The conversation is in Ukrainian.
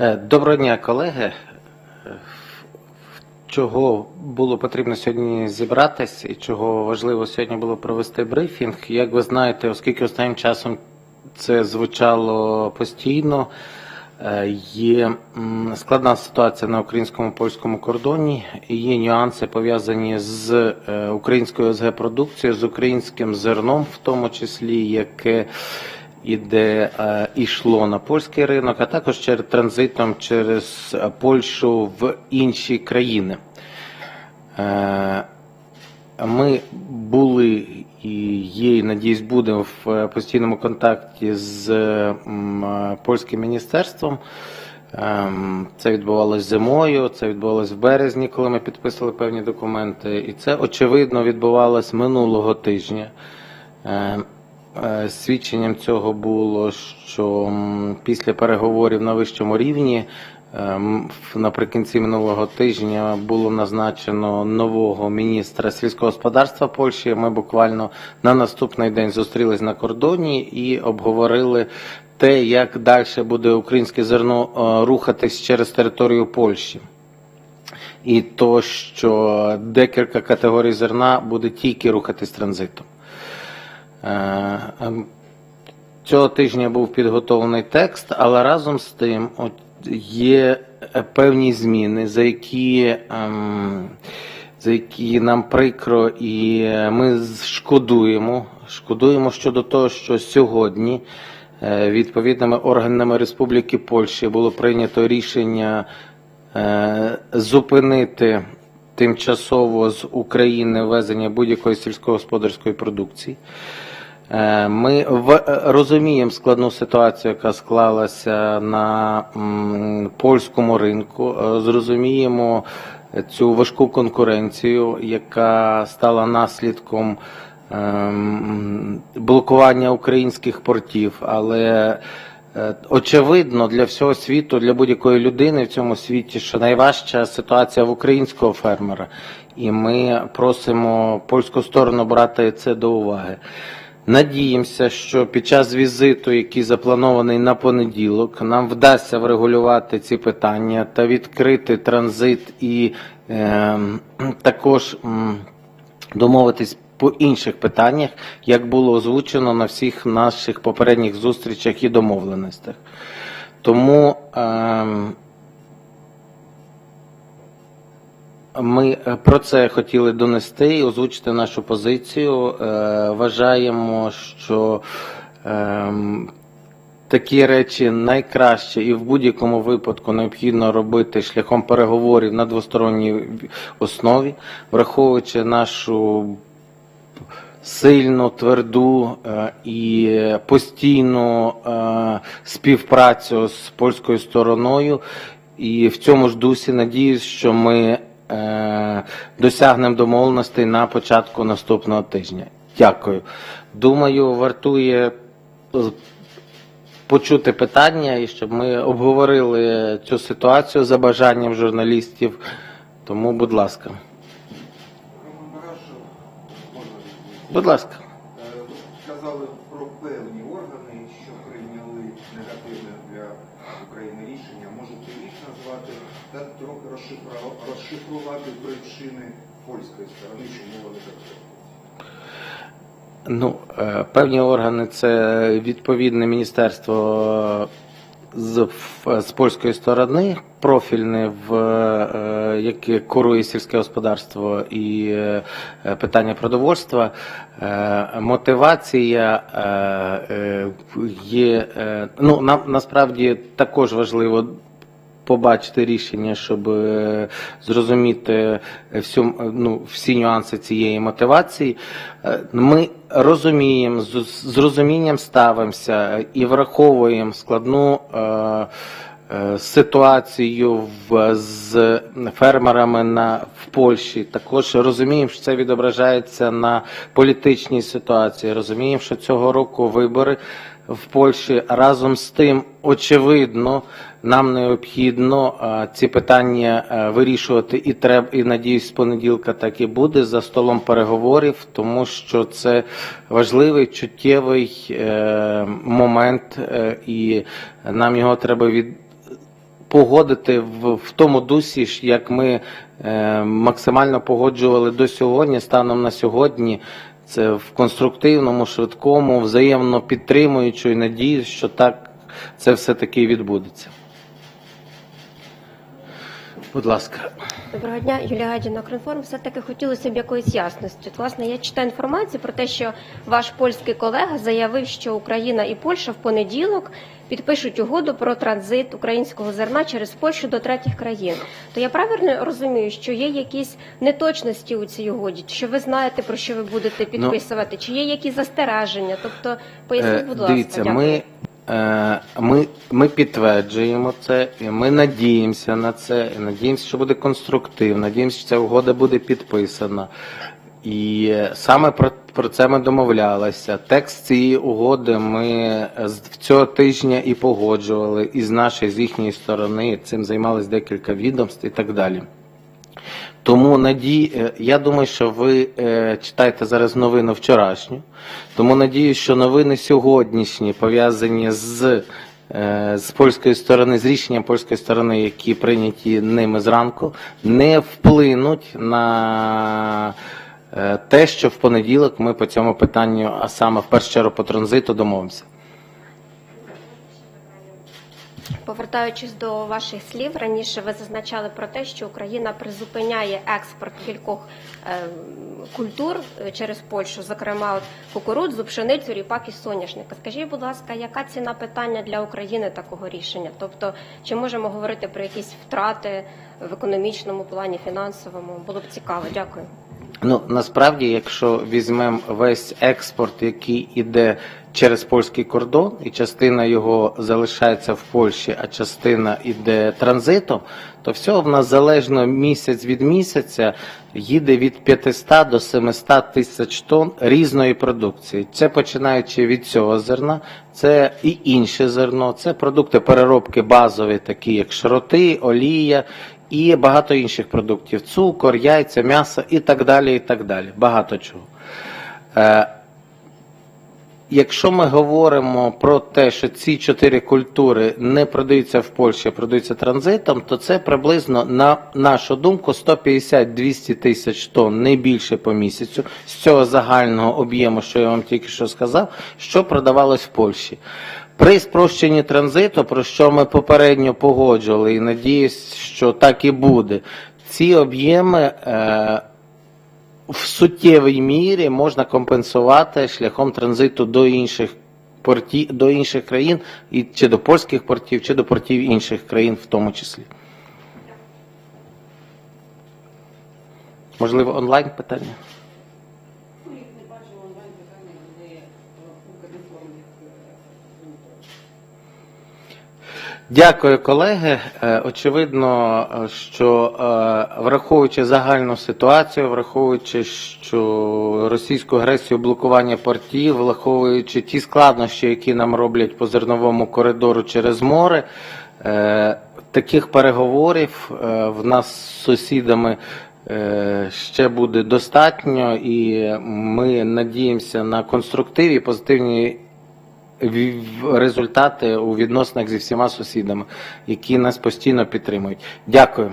Е, Доброго дня, колеги. Е, Чого було потрібно сьогодні зібратись і чого важливо сьогодні було провести брифінг? Як ви знаєте, оскільки останнім часом це звучало постійно, е, є складна ситуація на українському польському кордоні, є нюанси пов'язані з українською СГ продукцією, з українським зерном, в тому числі, яке іде е, ішло на польський ринок, а також через транзитом через е, Польщу в інші країни. Е, Ми були і є, і надіюсь, будемо в постійному контакті з польським міністерством. Ем, Це відбувалось зимою, це відбувалось в березні, коли ми підписували певні документи. І це очевидно відбувалось минулого тижня. Е, е, Свідченням цього було, що після переговорів на вищому рівні ем, наприкінці минулого тижня було назначено нового міністра сільського господарства Польщі. Ми буквально на наступний день зустрілись на кордоні і обговорили те, як далі буде українське зерно е, рухатись через територію Польщі. І то, що декілька категорій зерна буде тільки рухатись транзитом. Е, Цього тижня був підготовлений текст, але разом з тим от, є е, певні зміни, за які, ем, за які нам прикро, і е, ми шкодуємо. Шкодуємо щодо того, що сьогодні відповідними органами Республіки Польща було прийнято рішення зупинити тимчасово з України ввезення будь-якої сільськогосподарської продукції. Е, Ми е, розуміємо складну ситуацію, яка склалася на польському ринку. Е, Зрозуміємо цю важку конкуренцію, яка стала наслідком блокування українських портів. Але очевидно для всього світу, для будь-якої людини в цьому світі, що найважча ситуація в українського фермера, і ми просимо польську сторону брати це до уваги. Надіємося, що під час візиту, який запланований на понеділок, нам вдасться врегулювати ці питання та відкрити транзит і е, також домовитись по інших питаннях, як було озвучено на всіх наших попередніх зустрічах і домовленостях. Тому ем, Ми е, про це хотіли донести і озвучити нашу позицію. Е, Вважаємо, що ем, такі речі найкраще і в будь-якому випадку необхідно робити шляхом переговорів на двосторонній основі, враховуючи нашу сильну, тверду е, і постійну співпрацю з польською стороною. І в цьому ж дусі надіюсь, що ми е, досягнемо домовленостей на початку наступного тижня. Дякую. Думаю, вартує е, почути питання і щоб ми обговорили цю ситуацію за бажанням журналістів. Тому, будь ласка. Будь ласка. Е, Ви сказали про певні органи, що прийняли негативне для України рішення. Можете їх назвати та трохи розшифру- розшифрувати причини польської сторони, чому вони так роблять? Ну, е, певні органи це відповідне міністерство з, з польської сторони, профільне, в, е, яке курує сільське господарство і е, питання продовольства. Мотивація є. Ну, нам насправді також важливо побачити рішення, щоб е, зрозуміти всю, ну, всі нюанси цієї мотивації. Е, Ми розуміємо, з розумінням ставимося і враховуємо складну. е, е, Ситуацію в, з фермерами на в Польщі також розуміємо, що це відображається на політичній ситуації. Розуміємо, що цього року вибори в Польщі разом з тим, очевидно, нам необхідно ці питання е, вирішувати і треба, і надіюсь, з понеділка так і буде за столом переговорів, тому що це важливий чуттєвий е, момент, е, і нам його треба від погодити в, в тому дусі, як ми е, максимально погоджували до сьогодні, станом на сьогодні. Це в конструктивному, швидкому, взаємно підтримуючу і надію, що так це все-таки відбудеться. Будь ласка. Доброго дня, Юлія Гадіна, Кринформ. Все-таки хотілося б якоїсь ясності. От, власне, я читаю інформацію про те, що ваш польський колега заявив, що Україна і Польща в понеділок підпишуть угоду про транзит українського зерна через Польщу до третіх країн. То я правильно розумію, що є якісь неточності у цій угоді? Що ви знаєте, про що ви будете підписувати? Чи є якісь застереження? Тобто, поясніть, будь ласка. Е, Дивіться, Дякую. ми, е, ми, ми підтверджуємо це, і ми надіємося на це, і надіємося, що буде конструктив, надіємося, що ця угода буде підписана. І е, саме про, про це ми домовлялися. Текст цієї угоди ми е, з цього тижня і погоджували, і з нашої, з їхньої сторони цим займалось декілька відомств і так далі. Тому надій, е, я думаю, що ви е, читаєте зараз новину вчорашню. Тому надію, що новини сьогоднішні пов'язані з, е, з польської сторони, з рішенням польської сторони, які прийняті ними зранку, не вплинуть на те, що в понеділок ми по цьому питанню, а саме в першу чергу по транзиту, домовимося. Повертаючись до ваших слів, раніше ви зазначали про те, що Україна призупиняє експорт кількох е, культур е, через Польщу, зокрема кукурудзу, пшеницю, ріпак і соняшника. Скажіть, будь ласка, яка ціна питання для України такого рішення? Тобто, чи можемо говорити про якісь втрати в економічному плані, фінансовому? Було б цікаво. Дякую. Ну насправді, якщо візьмемо весь експорт, який іде через польський кордон, і частина його залишається в Польщі, а частина іде транзитом, то всього в нас залежно місяць від місяця їде від 500 до 700 тисяч тонн різної продукції. Це починаючи від цього зерна, це і інше зерно, це продукти переробки базові, такі як шроти, олія і багато інших продуктів: цукор, яйця, м'ясо і так далі. і так далі. Багато чого. Якщо ми говоримо про те, що ці чотири культури не продаються в Польщі, а продаються транзитом, то це приблизно на нашу думку 150-200 тисяч тонн, не більше по місяцю з цього загального об'єму, що я вам тільки що сказав, що продавалось в Польщі. При спрощенні транзиту, про що ми попередньо погоджували, і надіюсь, що так і буде, ці об'єми. Е, в суттєвій мірі можна компенсувати шляхом транзиту до інших портів, до інших країн, і чи до польських портів, чи до портів інших країн в тому числі. Можливо, онлайн питання? Ну, їх не бачимо онлайн питання, вони е, у кадефорних Дякую, колеги. Е, Очевидно, що е, враховуючи загальну ситуацію, враховуючи, що російську агресію блокування портів, враховуючи ті складнощі, які нам роблять по зерновому коридору через море, е, таких переговорів в нас з сусідами. Ще буде достатньо, і ми надіємося на конструктив і позитивні результати у відносинах зі всіма сусідами, які нас постійно підтримують. Дякую.